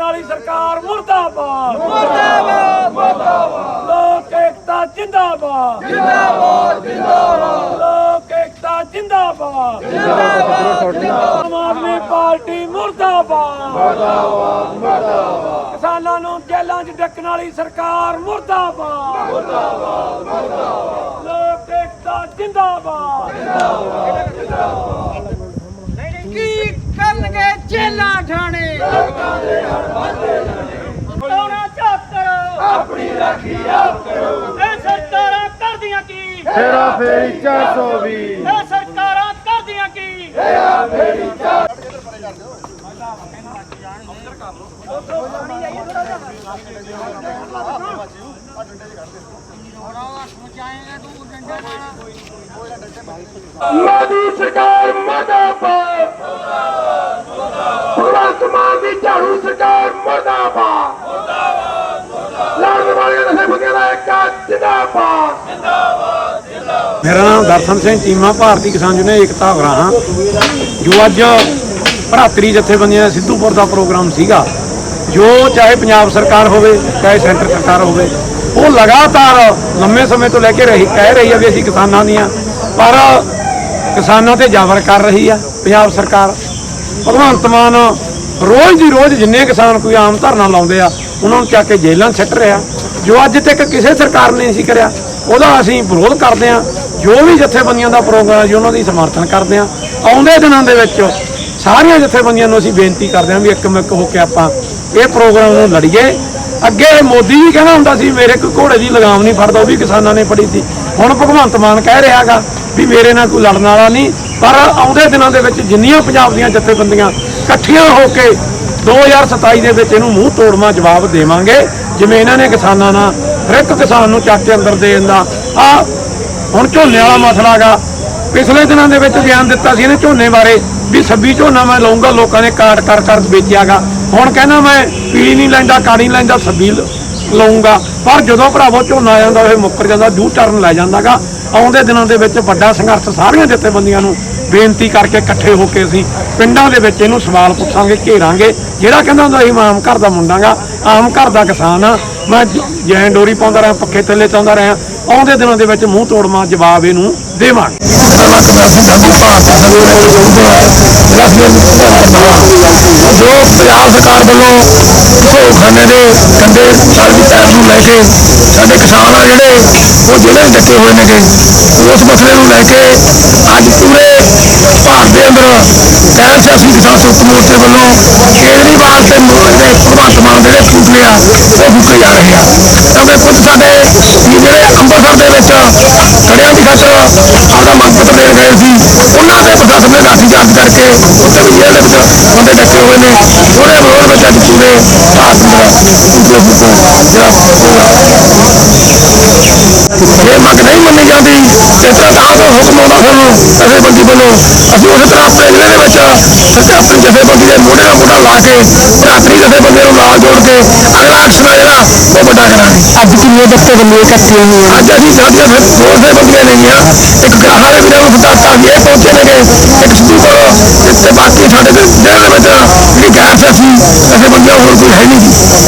ਡੱਕਣ ਵਾਲੀ ਸਰਕਾਰ ਮੁਰਦਾਬਾਦ। ਮੁਰਦਾਬਾਦ ਮੁਰਦਾਬਾਦ। ਲੋਕ ਏਕਤਾ ਜਿੰਦਾਬਾਦ। ਜਿੰਦਾਬਾਦ ਜਿੰਦਾਬਾਦ। ਲੋਕ ਏਕਤਾ ਜਿੰਦਾਬਾਦ। ਜਿੰਦਾਬਾਦ ਆਮ ਆਦਮੀ ਪਾਰਟੀ ਮੁਰਦਾਬਾਦ। ਮੁਰਦਾਬਾਦ ਮੁਰਦਾਬਾਦ। ਕਿਸਾਨਾਂ ਨੂੰ ਜੇਲ੍ਹਾਂ 'ਚ ਡੱਕਣ ਵਾਲੀ ਸਰਕਾਰ ਮੁਰਦਾਬਾਦ। ਮੁਰਦਾਬਾਦ ਮੁਰਦਾਬਾਦ। ਲੋਕ ਏਕਤਾ ਜਿੰਦਾਬਾਦ। ਕੀ ਕਰਨਗੇ ਜੇਲਾਂ ਠਾਣੇ ਲੋਕਾਂ ਚਾਤਰ ਆਪਣੀ ਰਾਖੀ ਆਪ ਕਰੋ ਇਹ ਸਰਕਾਰਾਂ ਕਰਦੀਆਂ ਕੀ? ਫੇਰਾ ਫੇਰੀ 420 ਇਹ ਸਰਕਾਰਾਂ ਕਰਦੀਆਂ ਕੀ? ਮੋਦੀ ਸਰਕਾਰ ਮਰਦਾਬਾਦ ਜਿੰਦਾਬਾਦ। ਮੇਰਾ ਨਾਮ ਦਰਸ਼ਨ ਸਿੰਘ ਚੀਮਾ ਭਾਰਤੀ ਕਿਸਾਨ ਯੂਨੀਅਨ, ਏਕਤਾ ਉਗਰਾਹਾਂ ਜੋ ਅੱਜ ਭਰਾਤਰੀ ਜਥੇਬੰਦੀਆਂ ਦਾ ਸਿੱਧੂਪੁਰ ਦਾ ਪ੍ਰੋਗਰਾਮ ਸੀਗਾ, ਜੋ ਚਾਹੇ ਪੰਜਾਬ ਸਰਕਾਰ ਹੋਵੇ, ਚਾਹੇ ਸੈਂਟਰ ਸਰਕਾਰ ਹੋਵੇ, ਉਹ ਲਗਾਤਾਰ ਲੰਮੇ ਸਮੇਂ ਤੋਂ ਲੈ ਕੇ ਰਹੀ, ਕਹਿ ਰਹੀ ਹੈ ਵੀ ਅਸੀਂ ਕਿਸਾਨਾਂ ਦੀਆਂ, ਪਰ ਕਿਸਾਨਾਂ ਤੇ ਜ਼ਬਰ ਕਰ ਰਹੀ ਆ ਪੰਜਾਬ ਸਰਕਾਰ। ਭਗਵੰਤ ਮਾਨ ਰੋਜ਼ ਦੀ ਰੋਜ਼ ਜਿੰਨੇ ਕਿਸਾਨ ਕੋਈ ਆਮ ਧਰਨਾ ਲਾਉਂਦੇ ਆ, ਉਹਨਾਂ ਨੂੰ ਚੱਕ ਕੇ ਜੇਲ੍ਹਾਂ 'ਚ ਸਿੱਟ ਰਿਹਾ। ਜੋ ਅੱਜ ਤੱਕ ਕਿਸੇ ਸਰਕਾਰ ਨੇ ਨਹੀਂ ਸੀ ਕਰਿਆ, ਉਹਦਾ ਅਸੀਂ ਵਿਰੋਧ ਕਰਦੇ ਹਾਂ। ਜੋ ਵੀ ਜਥੇਬੰਦੀਆਂ ਦਾ ਪ੍ਰੋਗਰਾਮ ਜੀ ਉਹਨਾਂ ਦੀ ਸਮਰਥਨ ਕਰਦੇ ਹਾਂ। ਆਉਂਦੇ ਦਿਨਾਂ ਦੇ ਵਿੱਚ ਸਾਰੀਆਂ ਜਥੇਬੰਦੀਆਂ ਨੂੰ ਅਸੀਂ ਬੇਨਤੀ ਕਰਦੇ ਹਾਂ ਵੀ ਇੱਕ ਇੱਕਮਿਕ ਹੋ ਕੇ ਆਪਾਂ ਇਹ ਪ੍ਰੋਗਰਾਮ ਨੂੰ ਲੜੀਏ। ਅੱਗੇ ਮੋਦੀ ਵੀ ਕਹਿੰਦਾ ਹੁੰਦਾ ਸੀ, ਮੇਰੇ ਕੋਈ ਘੋੜੇ ਦੀ ਲਗਾਮ ਨਹੀਂ ਫੜਦਾ, ਉਹ ਵੀ ਕਿਸਾਨਾਂ ਨੇ ਫੜੀ ਸੀ। ਹੁਣ ਭਗਵੰਤ ਮਾਨ ਕਹਿ ਰਿਹਾਗਾ ਵੀ ਮੇਰੇ ਨਾਲ ਕੋਈ ਲੜਨ ਵਾਲਾ ਨਹੀਂ, ਪਰ ਆਉਂਦੇ ਦਿਨਾਂ ਦੇ ਵਿੱਚ ਜਿੰਨੀਆਂ ਪੰਜਾਬ ਦੀਆਂ ਜਥੇਬੰਦੀਆਂ ਇਕੱਠੀਆਂ ਹੋ ਕੇ 2027 ਦੇ ਵਿੱਚ ਇਹਨੂੰ ਮੂੰਹ ਤੋੜਮਾ ਜਵਾਬ ਦੇਵਾਂਗੇ। ਜਿਵੇਂ ਇਹਨਾਂ ਨੇ ਕਿਸਾਨਾਂ ਨਾਲ ਹਰ ਇੱਕ ਕਿਸਾਨ ਨੂੰ ਚੱਕ ਕੇ ਅੰਦਰ ਦੇ ਦਿੰਦਾ। ਆ ਹੁਣ ਝੋਨੇ ਵਾਲਾ ਮਸਲਾ ਗਾ ਪਿਛਲੇ ਦਿਨਾਂ ਦੇ ਵਿੱਚ ਬਿਆਨ ਦਿੱਤਾ ਸੀ ਇਹਨੇ ਝੋਨੇ ਬਾਰੇ ਵੀ ਸੱਬੀ ਝੋਨਾ ਮੈਂ ਲਊਂਗਾ ਲੋਕਾਂ ਨੇ ਕਾਟ ਕਰ ਕਰ ਵੇਚਿਆਗਾ ਹੁਣ ਕਹਿੰਦਾ ਮੈਂ ਪੀਲੀ ਨਹੀਂ ਲੈਂਦਾ ਕਾੜੀ ਨਹੀਂ ਲੈਂਦਾ ਸੱਬੀ ਲ- ਪਰ ਜਦੋਂ ਭਰਾਵੋ ਝੋਨਾ ਆ ਜਾਂਦਾ ਇਹ ਮੁੱਕਰ ਜਾਂਦਾ, ਜੂ ਟਰਨ ਲੈ ਜਾਂਦਾਗਾ ਆਉਂਦੇ ਦਿਨਾਂ ਦੇ ਵਿੱਚ ਵੱਡਾ ਸੰਘਰਸ਼ ਸਾਰੀਆਂ ਜਥੇਬੰਦੀਆਂ ਨੂੰ ਬੇਨਤੀ ਕਰਕੇ ਇਕੱਠੇ ਹੋ ਕੇ ਅਸੀਂ ਪਿੰਡਾਂ ਦੇ ਵਿੱਚ ਇਹਨੂੰ ਸਵਾਲ ਪੁੱਛਾਂਗੇ, ਘੇਰਾਂਗੇ। ਜਿਹੜਾ ਕਹਿੰਦਾ ਹੁੰਦਾ ਅਸੀਂ ਮੈਂ ਆਮ ਘਰ ਦਾ ਮੁੰਡਾਗਾ, ਆਮ ਘਰ ਦਾ ਕਿਸਾਨ ਆ। ਮੈਂ ਜੈਨ ਡੋਰੀ ਪਾਉਂਦਾ ਰਿਹਾ, ਪੱਖੇ ਥੱਲੇ ਚਾਹੁੰਦਾ ਰਿਹਾ। ਆਉਂਦੇ ਦਿਨਾਂ ਦੇ ਵਿੱਚ ਮੂੰਹ ਤੋੜਮਾ ਜਵਾਬ ਇਹਨੂੰ ਦੇਵਾਂਗੇ। ਜੋ ਪੰਜਾਬ ਸਰਕਾਰ ਵੱਲੋਂ ਘੋਖਾਨੇ ਦੇ ਕੰਡੇ ਸਾਡੀ ਪੈਰ ਨੂੰ ਲੈ ਕੇ ਸਾਡੇ ਕਿਸਾਨ ਆ ਜਿਹੜੇ, ਉਹ ਜ਼ਿਲ੍ਹੇ ਵਿੱਚ ਡੱਕੇ ਹੋਏ ਨੇਗੇ। ਉਸ ਮਸਲੇ ਨੂੰ ਲੈ ਕੇ ਅੱਜ ਪੂਰੇ ਭਾਰਤ ਦੇ ਅੰਦਰ ਗੈਰ ਸਿਆਸੀ ਕਿਸਾਨ ਸੰਯੁਕਤ ਮੋਰਚੇ ਵੱਲੋਂ ਕੇਜਰੀਵਾਲ ਤੇ ਮੋਦੀ ਭਗਵੰਤ ਮਾਨ ਦੇ ਜਿਹੜੇ ਪੁਤਲੇ ਆ, ਉਹ ਫੂਕੇ ਜਾ ਰਹੇ ਆ। ਕਿਉਂਕਿ ਕੁਝ ਸਾਡੇ ਵੀ ਜਿਹੜੇ ਅੰਮ੍ਰਿਤਸਰ ਦੇ ਵਿੱਚ ਖੜਿਆਂ ਦੀ ਖਾਤਰ ਆਪਦਾ ਮੰਗ ਪੱਤਰ ਦੇਣ ਗਏ ਸੀ, ਉਹਨਾਂ ਦੇ ਪ੍ਰਸ਼ਾਸਨ ਨੇ ਲਾਠੀ ਕਰਕੇ ਉੱਤੇ ਬੰਦੇ ਡੱਕੇ ਹੋਏ ਨੇ। ਥੋੜੇ ਵਿਰੋਧ ਵਿੱਚ ਅੱਜ ਪੂਰੇ ਭਾਰਤ ਦਾ ਜਿਹੜਾ ਇਹ ਮੰਗ ਨਹੀਂ ਮੰਨੀ ਜਾਂਦੀ ਇਸ ਤਰ੍ਹਾਂ ਦਾ ਹੁਕਮ ਆਉਂਦਾ ਸਾਨੂੰ ਜਥੇਬੰਦੀ ਵੱਲੋਂ ਅਸੀਂ ਉਸੇ ਤਰ੍ਹਾਂ ਆਪਣੇ ਜ਼ਿਲ੍ਹੇ ਦੇ ਵਿੱਚ ਸੱਚਾ ਆਪਣੀ ਜਥੇਬੰਦੀ ਦੇ ਮੋਢੇ ਨਾਲ ਮੋਢਾ ਲਾ ਕੇ ਭਰਾਤਰੀ ਜਥੇਬੰਦੀ ਨੂੰ ਨਾਲ ਜੋੜ ਕੇ ਅਗਲਾ ਐਕਸ਼ਨ ਆ ਜਿਹੜਾ ਉਹ ਵੱਡਾ ਕਰਾਂਗੇ। ਅੱਜ ਕਿੰਨੇ ਜਥੇਬੰਦੀਆਂ ਇਕੱਠੀਆਂ ਹੋਈਆਂ ਅੱਜ ਅਸੀਂ ਸਾਡੀਆਂ ਫਿਰ ਦੋ ਜਥੇਬੰਦੀਆਂ ਨੇਗੀਆਂ ਇੱਕ ਗ੍ਰਾਹਾਂ ਦੇ ਵੀਰਾਂ ਨੂੰ ਫਦਾਤਾ ਵੀ ਇਹ ਪਹੁੰਚੇ ਨੇਗੇ ਇੱਕ ਸਿੱਧੂਪੁਰ ਤੇ ਬਾਕੀ ਸਾਡੇ ਦੇ ਜ਼ਿਲ੍ਹੇ ਦੇ ਵਿੱਚ ਜਿਹੜੀ ਗੈਰ ਸਿਆਸੀ ਜਥੇਬੰਦੀਆਂ ਹੋਰ ਕੋਈ ਹੈ ਨਹੀਂ।